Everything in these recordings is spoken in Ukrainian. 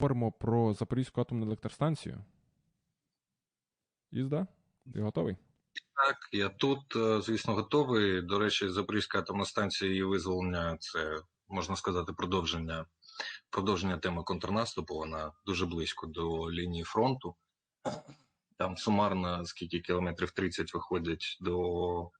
Говоримо про Запорізьку атомну електростанцію. Ізда, ти готовий? Так, я тут, е, звісно, готовий. До речі, Запорізька атомна станція і визволення це можна сказати продовження продовження теми контрнаступу. Вона дуже близько до лінії фронту. Там сумарно скільки кілометрів 30 виходить до,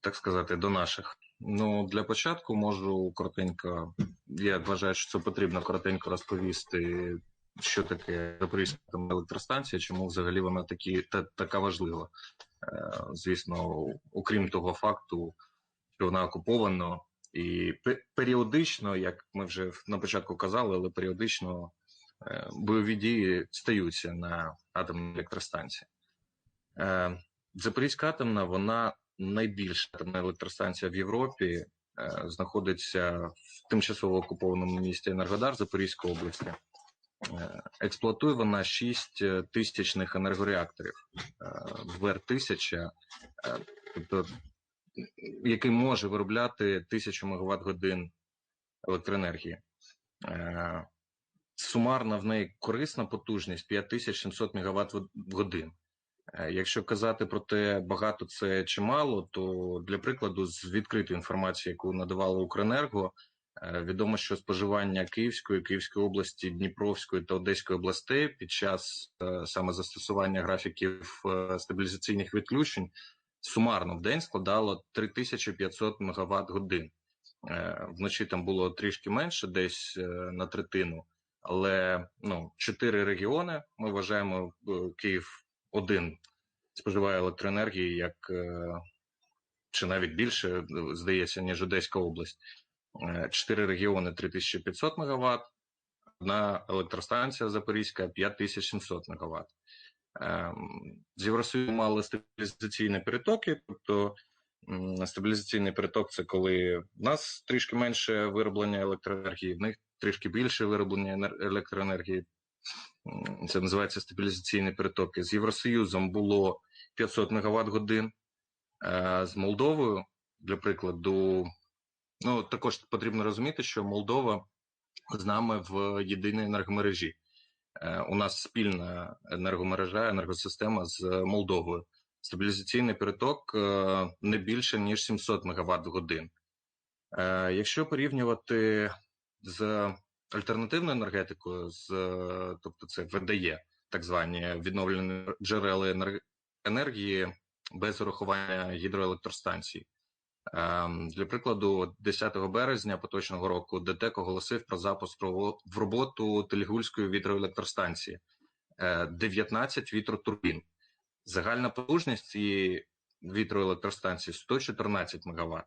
так сказати, до наших. Ну, для початку можу коротенько, я вважаю, що це потрібно коротенько розповісти, що таке Запорізька електростанція, чому взагалі вона такі, та, така важлива. Е, звісно, окрім того факту, що вона окупована, і періодично, як ми вже на початку казали, але періодично е, бойові дії стаються на атомній електростанції. Е, Запорізька атомна, вона найбільша атомна електростанція в Європі, знаходиться в тимчасово окупованому місті Енергодар Запорізької області. Експлуатує вона 6 тисячних енергореакторів ВР-1000, тобто який може виробляти 1000 МВт годин електроенергії. Е, сумарна в неї корисна потужність 5700 МВт годин. Е, якщо казати про те, багато це чи мало, то для прикладу, з відкритої інформації, яку надавало Укренерго, е, відомо, що споживання Київської, Київської області, Дніпровської та Одеської областей під час саме застосування графіків стабілізаційних відключень сумарно в день складало 3500 МВт годин. Е, вночі там було трішки менше, десь е, на третину. Але ну, чотири регіони ми вважаємо, е, Київ один споживає електроенергії як чи навіть більше, здається, ніж Одеська область. Чотири регіони 3500 МВт, одна електростанція Запорізька 5700 МВт. Ем, з Євросоюзу мали стабілізаційні перетоки, тобто стабілізаційний переток це коли в нас трішки менше вироблення електроенергії, в них трішки більше вироблення електроенергії. Це називається стабілізаційні перетоки. З Євросоюзом було 500 МВт годин, з Молдовою, для прикладу, ну також потрібно розуміти, що Молдова з нами в єдиній енергомережі. Е, у нас спільна енергомережа, енергосистема з Молдовою. Стабілізаційний переток е, не більше ніж 700 МВт в годин. Е, якщо порівнювати з альтернативною енергетикою, з, тобто це ВДЄ, так звані відновлені джерела енергії без урахування гідроелектростанцій, Ем, для прикладу, 10 березня поточного року ДТЕК оголосив про запуск в роботу Телігульської вітроелектростанції 19 е, вітротурбін. Загальна потужність цієї вітроелектростанції 114 МВт.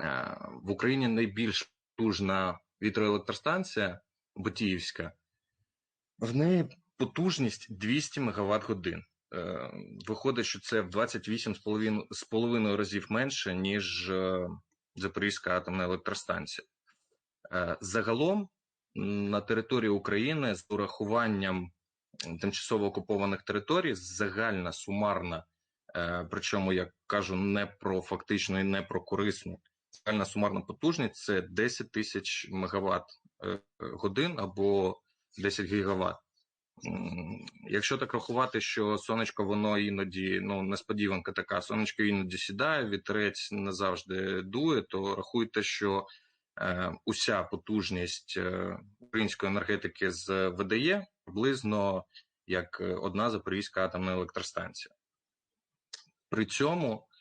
Е, в Україні найбільш потужна вітроелектростанція Ботіївська, в неї потужність 200 МВт годин. Е, виходить, що це в 28,5 разів менше, ніж е, Запорізька атомна електростанція. Е, загалом на території України з урахуванням тимчасово окупованих територій загальна сумарна, причому я кажу не про фактичну і не про корисну, загальна сумарна потужність це 10 тисяч мегаватт годин або 10 гігаватт. Якщо так рахувати, що сонечко воно іноді ну несподіванка така, сонечко іноді сідає, вітерець не завжди дує, то рахуйте, що е, уся потужність е, української енергетики з ВДЄ приблизно як одна Запорізька атомна електростанція. При цьому е,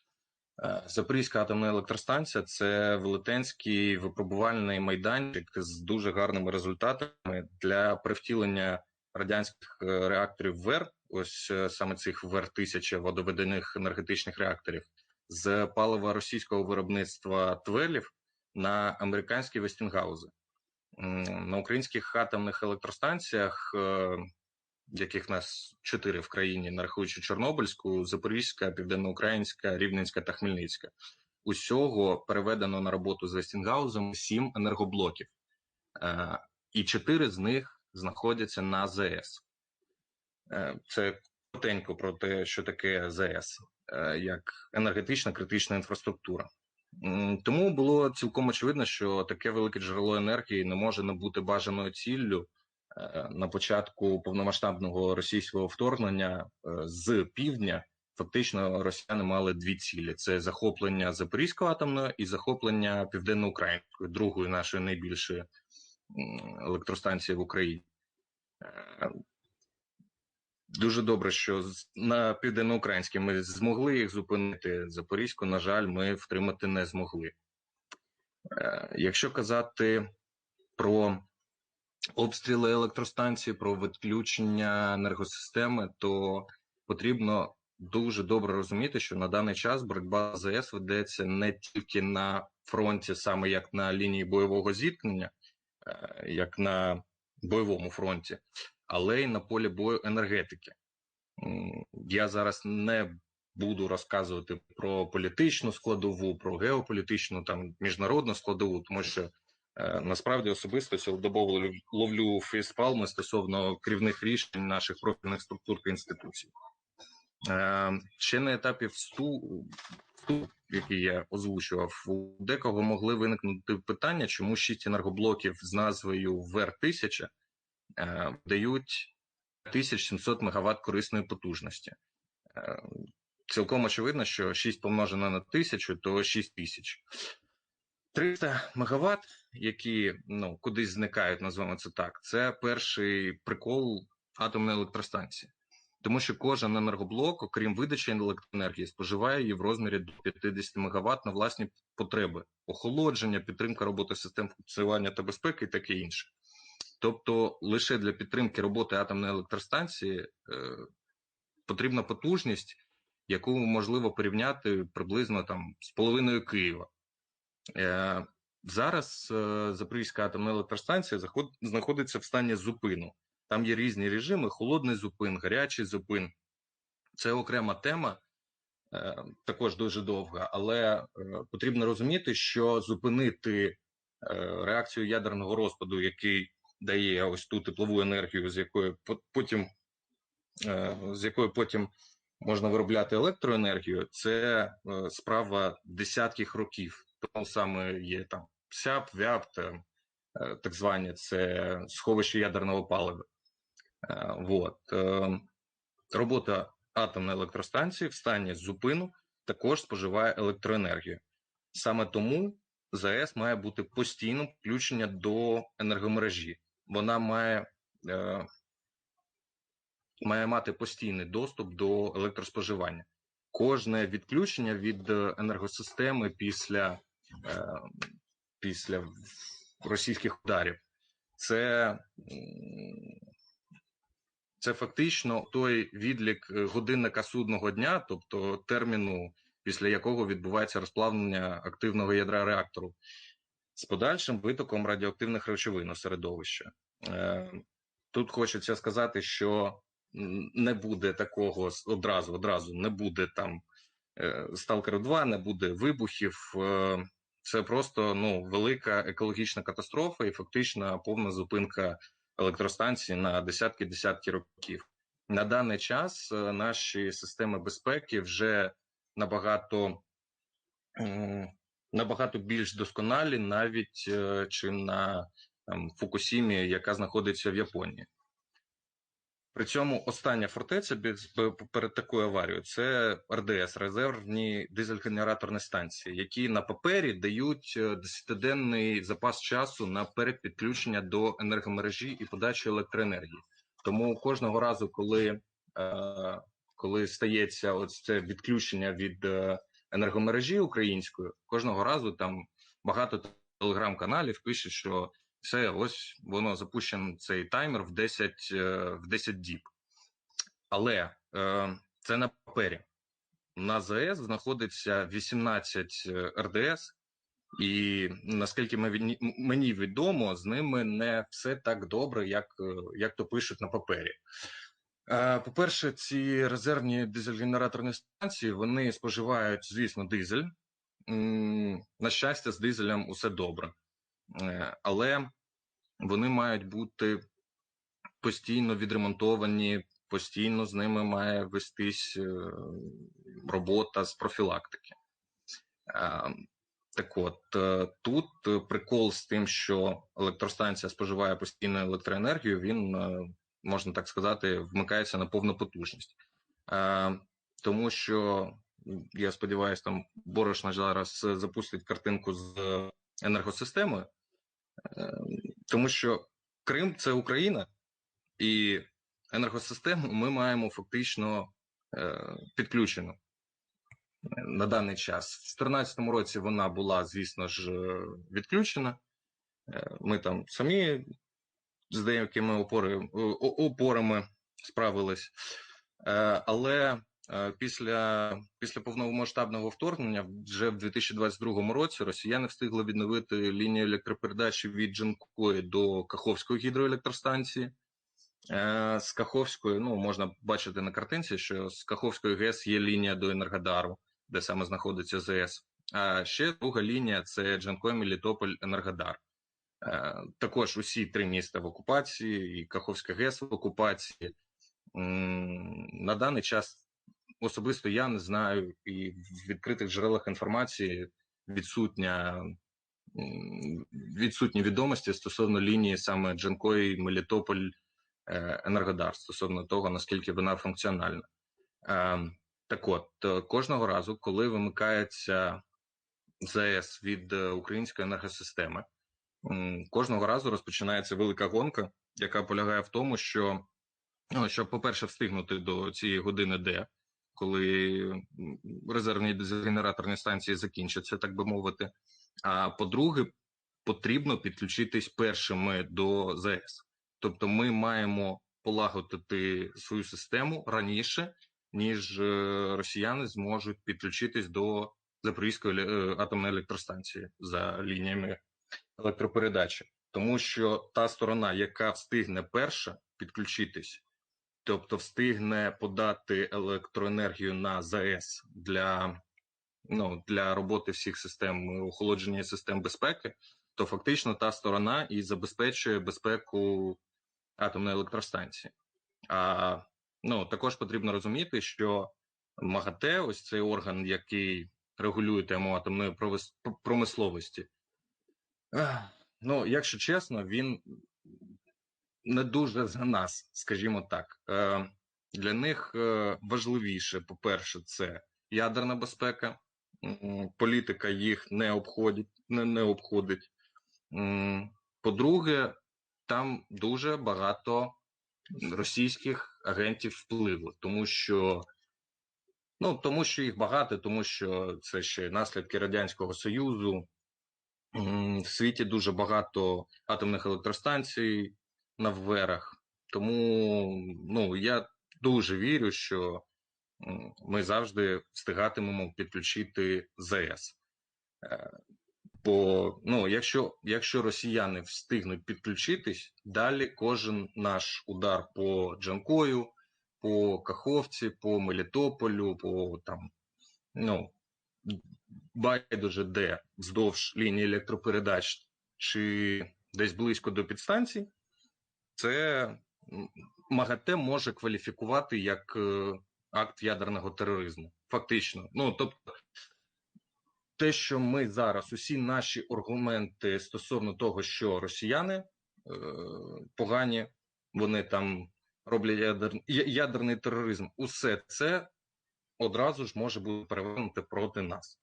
Запорізька атомна електростанція це велетенський випробувальний майданчик з дуже гарними результатами для привтілення радянських е, реакторів ВЕР, ось е, саме цих ВЕР 1000 водоведених енергетичних реакторів, з палива російського виробництва твелів на американські Вестінгаузи. На українських атомних електростанціях, е, яких нас чотири в країні, нарахуючи Чорнобильську, Запорізька, Південноукраїнська, Рівненська та Хмельницька, усього переведено на роботу з Вестінгаузом сім енергоблоків, і чотири з них знаходяться на ЗС. Е, це коротенько про те, що таке ЗС, е, як енергетична критична інфраструктура. Тому було цілком очевидно, що таке велике джерело енергії не може не бути бажаною ціллю Е, На початку повномасштабного російського вторгнення е, з півдня фактично росіяни мали дві цілі: це захоплення Запорізької атомної і захоплення південноукраїнської, другої нашої найбільшої електростанції в Україні. Е, Дуже добре, що на південноукраїнській ми змогли їх зупинити. Запорізьку, на жаль, ми втримати не змогли. Е, Якщо казати про обстріли електростанції, про відключення енергосистеми, то потрібно дуже добре розуміти, що на даний час боротьба з АЕС ведеться не тільки на фронті, саме як на лінії бойового зіткнення, е, як на бойовому фронті, але й на полі бою енергетики. Я зараз не буду розказувати про політичну складову, про геополітичну там міжнародну складову, тому що насправді особисто цілодобово лов- ловлю фейспалми стосовно керівних рішень наших профільних структур та інституцій. Е, Ще на етапі всту, вступ, який я озвучував, у декого могли виникнути питання, чому шість енергоблоків з назвою ВЕР-1000 е, дають 1700 МВт корисної потужності. Е, Цілком очевидно, що 6 помножено на 1000 то 6000. 300 МВт, які ну, кудись зникають, називаємо це так, це перший прикол атомної електростанції. Тому що кожен енергоблок, окрім видачі електроенергії, споживає її в розмірі до 50 МВт на власні потреби, охолодження, підтримка роботи систем функціонування та безпеки і таке інше. Тобто лише для підтримки роботи атомної електростанції е, потрібна потужність, яку можливо порівняти приблизно там з половиною Києва. Е, зараз е, Запорізька атомна електростанція знаходиться в стані зупину. Там є різні режими: холодний зупин, гарячий зупин. Це окрема тема, е, також дуже довга, але потрібно розуміти, що зупинити реакцію ядерного розпаду, який дає ось ту теплову енергію, з якої потім, з якої потім можна виробляти електроенергію, це справа десятків років. Тому саме є там СЯП, ВЯП, там, е, так звані це сховище ядерного палива. Е, Вот. Е, Робота атомної електростанції в стані зупину також споживає електроенергію. Саме тому ЗАЕС має бути постійним включення до енергомережі. Вона має, е, має мати постійний доступ до електроспоживання. Кожне відключення від е, енергосистеми після, е, після російських ударів це, це фактично той відлік е, годинника судного дня, тобто терміну, після якого відбувається розплавлення активного ядра реактору з подальшим витоком радіоактивних речовин у середовище. Е, Тут хочеться сказати, що не буде такого одразу, одразу не буде там Сталкер 2, не буде вибухів. Це просто ну велика екологічна катастрофа і фактично повна зупинка електростанції на десятки десятки років. На даний час е, наші системи безпеки вже набагато набагато більш досконалі, навіть е, чи на там, Фукусімі, яка знаходиться в Японії. При цьому остання фортеця перед такою аварією це РДС резервні дизель-генераторні станції, які на папері дають е, десятиденний запас часу на перепідключення до енергомережі і подачі електроенергії. Тому кожного разу, коли, е, коли стається ось це відключення від е, енергомережі української, кожного разу там багато телеграм-каналів пише, що все, ось воно запущено цей таймер в 10, е, в 10 діб. Але е, це на папері. На ЗАЕС знаходиться 18 РДС, і наскільки мені, відомо, з ними не все так добре, як, е, як то пишуть на папері. Е, По-перше, ці резервні дизель-генераторні станції вони споживають, звісно, дизель. На щастя, з дизелем усе добре. Е, але вони мають бути постійно відремонтовані, постійно з ними має вестись е, робота з профілактики. Е, Так от тут прикол з тим, що електростанція споживає постійну електроенергію, він можна так сказати, вмикається на повну потужність, тому що я сподіваюся, там Борошна зараз запустить картинку з енергосистемою, Е, тому що Крим це Україна, і енергосистему ми маємо фактично е, підключену на даний час. В 2014 році вона була, звісно ж, е, відключена. Е, Ми там самі з деякими опори, опорами справились. Е, Але е, після, після повномасштабного вторгнення, вже в 2022 році, росіяни встигли відновити лінію електропередачі від Джанкої до Каховської гідроелектростанції. Е, З Каховської, ну можна бачити на картинці, що з Каховської ГЕС є лінія до Енергодару, де саме знаходиться ЗС. А ще друга лінія це Джанкой, Мелітополь, Енергодар. Е, Також усі три міста в окупації, і Каховська ГЕС в окупації. На даний час особисто я не знаю, і в відкритих джерелах інформації відсутня відсутні відомості стосовно лінії саме Джанкой, Мелітополь, е, Енергодар стосовно того, наскільки вона функціональна. Е, Так от, е, кожного разу, коли вимикається ЗАЕС від е, української енергосистеми, кожного разу розпочинається велика гонка, яка полягає в тому, що ну, щоб, по-перше, встигнути до цієї години Д, коли резервні генераторні станції закінчаться, так би мовити. А по-друге, потрібно підключитись першими до ЗАЕС. Тобто, ми маємо полагодити свою систему раніше, ніж е, росіяни зможуть підключитись до Запорізької е, атомної електростанції за лініями електропередачі, тому що та сторона, яка встигне перша підключитись, тобто встигне подати електроенергію на ЗАЕС для, ну, для роботи всіх систем охолодження систем безпеки, то фактично та сторона і забезпечує безпеку атомної електростанції. А ну, також потрібно розуміти, що МАГАТЕ, ось цей орган, який регулює тему атомної промисловості, ну, якщо чесно, він не дуже за нас, скажімо так. Е, Для них е, важливіше, по-перше, це ядерна безпека, політика їх не обходить, не, не обходить. По-друге, там дуже багато російських агентів впливу, тому що ну тому, що їх багато, тому що це ще наслідки радянського союзу. В світі дуже багато атомних електростанцій на вверах. Тому ну я дуже вірю, що ми завжди встигатимемо підключити ЗАЕС. Е, Бо ну, якщо, якщо росіяни встигнуть підключитись, далі кожен наш удар по Джанкою, по Каховці, по Мелітополю, по там, ну, байдуже де вздовж лінії електропередач чи десь близько до підстанцій, це МАГАТЕ може кваліфікувати як е, акт ядерного тероризму. Фактично. Ну, тобто, те, що ми зараз, усі наші аргументи стосовно того, що росіяни е, погані, вони там роблять ядер, ядерний тероризм, усе це одразу ж може бути перевернуто проти нас.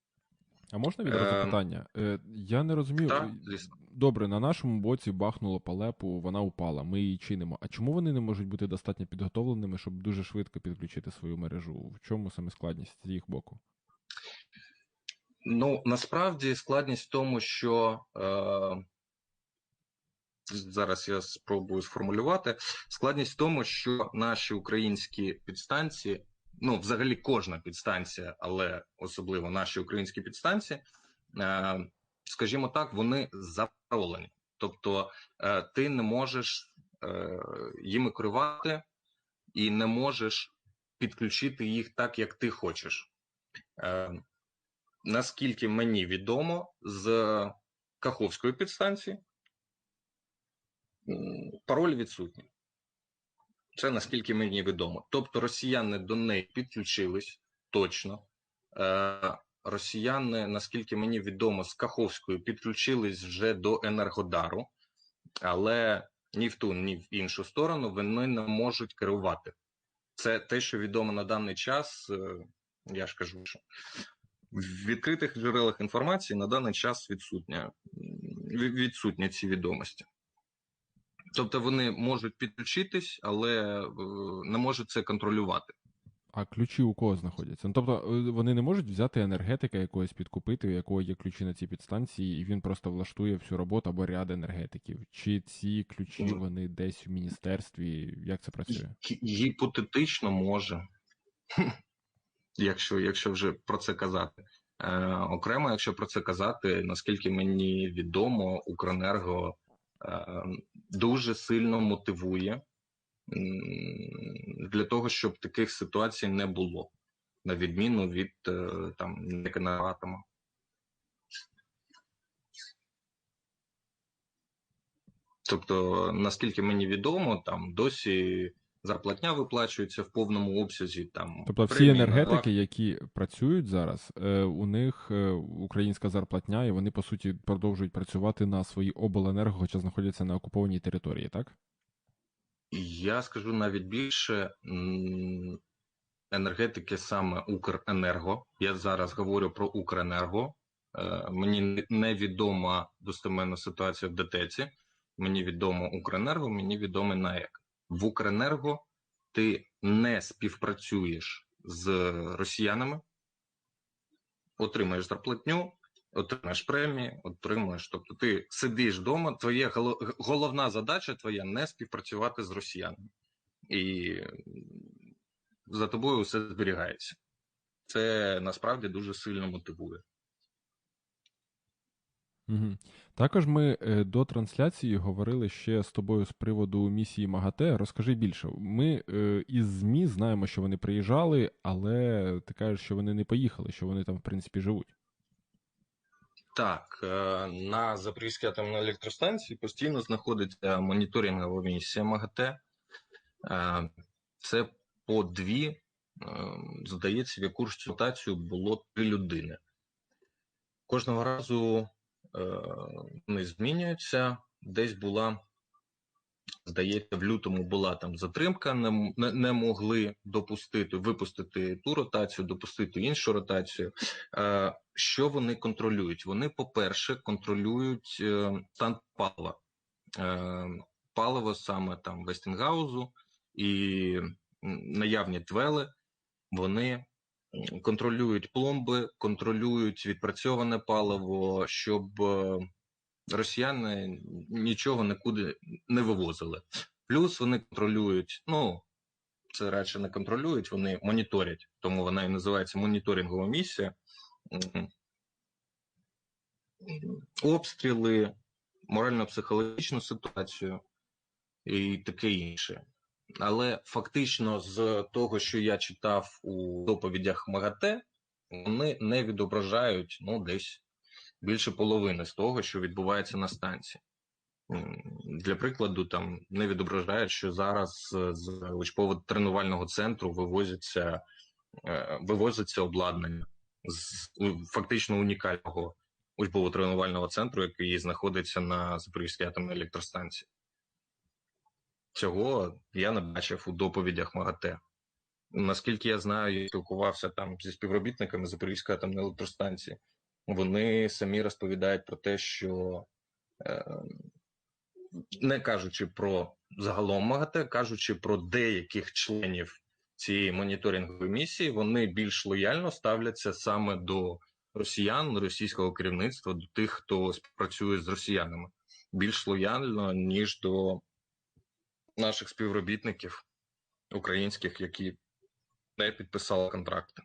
А можна відразу Е, питання? Е, Я не розумію. так, е. Добре, на нашому боці бахнуло палепу, вона упала, ми її чинимо. А чому вони не можуть бути достатньо підготовленими, щоб дуже швидко підключити свою мережу? В чому саме складність з їх боку? Ну насправді складність в тому, що е, зараз я спробую сформулювати. Складність в тому, що наші українські підстанції, ну взагалі кожна підстанція, але особливо наші українські підстанції, е, скажімо так, вони запаролені. Тобто е, ти не можеш е, їми керувати і не можеш підключити їх так, як ти хочеш. Наскільки мені відомо, з Каховської підстанції пароль відсутній. Це наскільки мені відомо. Тобто росіяни до неї підключились точно, е, росіяни, наскільки мені відомо, з Каховської підключились вже до Енергодару, але ні в ту, ні в іншу сторону вони не можуть керувати. Це те, що відомо на даний час. Е, я ж кажу, що в відкритих джерелах інформації на даний час відсутня, відсутні ці відомості. Тобто вони можуть підключитись, але е, не можуть це контролювати. А ключі у кого знаходяться? Ну тобто е, вони не можуть взяти енергетика якогось підкупити, у якого є ключі на ці підстанції, і він просто влаштує всю роботу або ряд енергетиків. Чи ці ключі вони десь в міністерстві? Як це працює? Гіпотетично може, якщо якщо вже про це казати. Е, Окремо, якщо про це казати, наскільки мені відомо, Укренерго дуже сильно мотивує для того, щоб таких ситуацій не було, на відміну від е, там Енергоатома. Тобто, наскільки мені відомо, там досі зарплатня виплачується в повному обсязі. Там Тобто всі енергетики, які працюють зараз, е, у них е, українська зарплатня, і вони по суті продовжують працювати на своїй обленерго, хоча знаходяться на окупованій території, так? Я скажу навіть більше енергетики саме Укренерго. Я зараз говорю про Укренерго. Е, мені невідома достеменно ситуація в ДТЕЦі. Мені відомо Укренерго, мені відомо НАЕК. В Укренерго ти не співпрацюєш з росіянами, отримаєш зарплатню, отримаєш премії, отримуєш. Тобто ти сидиш вдома, твоє головна задача твоя не співпрацювати з росіянами. І за тобою все зберігається. Це насправді дуже сильно мотивує. Угу. Також ми е, до трансляції говорили ще з тобою з приводу місії МАГАТЕ. Розкажи більше. Ми е, із ЗМІ знаємо, що вони приїжджали, але ти кажеш, що вони не поїхали, що вони там, в принципі, живуть. Так, е, на Запорізькій атомній електростанції постійно знаходиться моніторингова місія МАГАТЕ. Е, це по дві, е, здається, в яку ж ротацію було три людини. Кожного разу вони змінюються. Десь була Здається, в лютому була там затримка, не, не могли допустити, випустити ту ротацію, допустити іншу ротацію. Е, Що вони контролюють? Вони, по-перше, контролюють е, стан палива. Е, Паливо саме там Вестінгаузу і наявні твели, вони контролюють пломби, контролюють відпрацьоване паливо, щоб е, росіяни нічого нікуди не вивозили. Плюс вони контролюють, ну це радше не контролюють, вони моніторять, тому вона і називається моніторингова місія. Обстріли, морально-психологічну ситуацію і таке інше. Але фактично, з того, що я читав у доповідях МАГАТЕ, вони не відображають ну, десь більше половини з того, що відбувається на станції. Для прикладу, там не відображають, що зараз з учбово-тренувального центру вивозяться е, вивозиться обладнання з фактично унікального учбово-тренувального центру, який знаходиться на Запорізькій атомній електростанції. Цього я не бачив у доповідях МАГАТЕ. Наскільки я знаю, я спілкувався там зі співробітниками Запорізької атомної електростанції вони самі розповідають про те, що е, не кажучи про загалом МАГАТЕ, кажучи про деяких членів цієї моніторингової місії, вони більш лояльно ставляться саме до росіян, російського керівництва, до тих, хто співпрацює з росіянами, більш лояльно, ніж до наших співробітників українських, які не підписали контракти.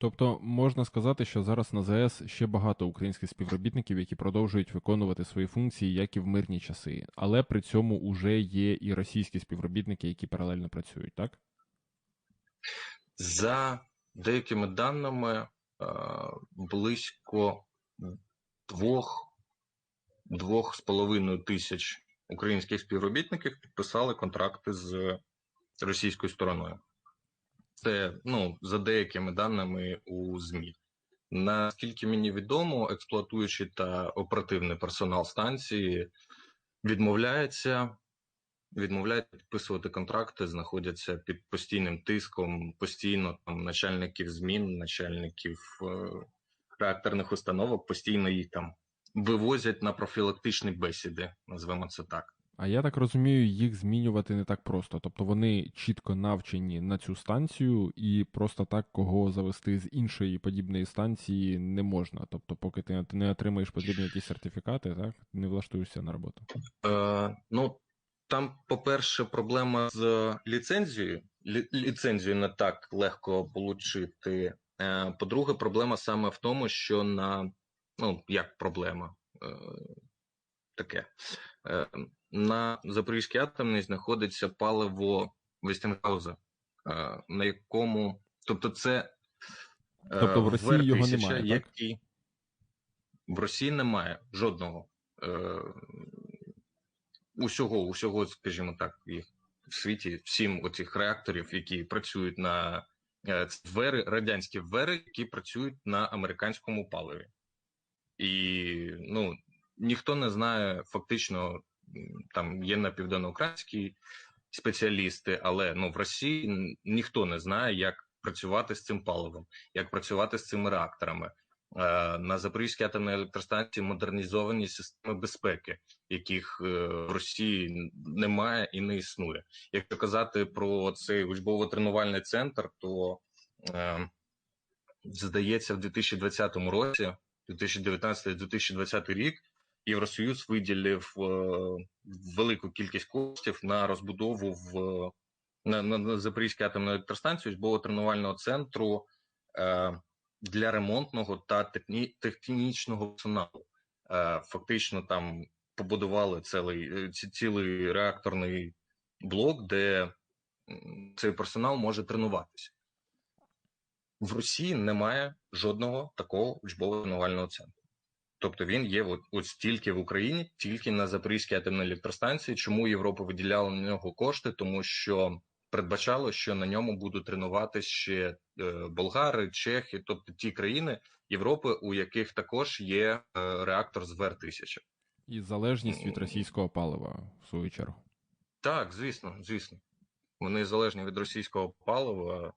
Тобто можна сказати, що зараз на ЗАЕС ще багато українських співробітників, які продовжують виконувати свої функції, як і в мирні часи, але при цьому вже є і російські співробітники, які паралельно працюють, так? За деякими даними е, близько двох двох з половиною тисяч українських співробітників підписали контракти з російською стороною. Це ну за деякими даними у ЗМІ. Наскільки мені відомо, експлуатуючий та оперативний персонал станції відмовляється, відмовляється підписувати контракти, знаходяться під постійним тиском, постійно там начальників змін, начальників е, реакторних установок, постійно їх там вивозять на профілактичні бесіди, назвемо це так. А я так розумію, їх змінювати не так просто. Тобто вони чітко навчені на цю станцію, і просто так кого завести з іншої подібної станції не можна. Тобто, поки ти не отримаєш потрібні якісь сертифікати, так не влаштуєшся на роботу. Е, ну, там, по-перше, проблема з ліцензією. Лі- ліцензію не так легко отримати. Е, по-друге, проблема саме в тому, що на ну, як проблема е, таке. Е, на Запорізькій атомній знаходиться паливо Вестінгауза, е, на якому, тобто, це е, Тобто в Росії його VR-1000, немає, так? в Росії немає жодного. Е, усього, усього, скажімо так, їх в світі сім оцих реакторів, які працюють на це вери, радянські вери, які працюють на американському паливі. І ну, ніхто не знає, фактично, там є на південноукраїнські спеціалісти, але ну, в Росії ніхто не знає, як працювати з цим паливом, як працювати з цими реакторами. Е, На Запорізькій атомній електростанції модернізовані системи безпеки, яких е, в Росії немає і не існує. Якщо казати про цей учбово-тренувальний центр, то е, здається, в 2020 році, 2019-2020 рік, Євросоюз виділив е, велику кількість коштів на розбудову в на, на, на Запорізькій атомній електростанції учбово-тренувального центру е, для ремонтного та техні, технічного персоналу. Е, фактично там побудували цілий, е, ці- цілий реакторний блок, де цей персонал може тренуватися. В Росії немає жодного такого учбово-тренувального центру. Тобто він є от, от стільки в Україні, тільки на Запорізькій атомній електростанції. Чому Європа виділяла на нього кошти? Тому що передбачало, що на ньому будуть тренуватися ще е, болгари, чехи, тобто ті країни Європи, у яких також є е, реактор з ВР-1000. І залежність від російського палива, в свою чергу. Так, звісно, звісно. Вони залежні від російського палива.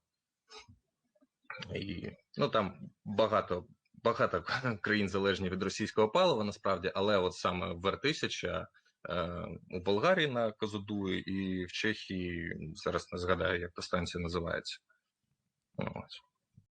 І, ну там багато, багато країн залежні від російського палива, насправді, але от саме ВР-1000 е, у Болгарії на Козуду і в Чехії зараз не згадаю, як та станція називається. Ось.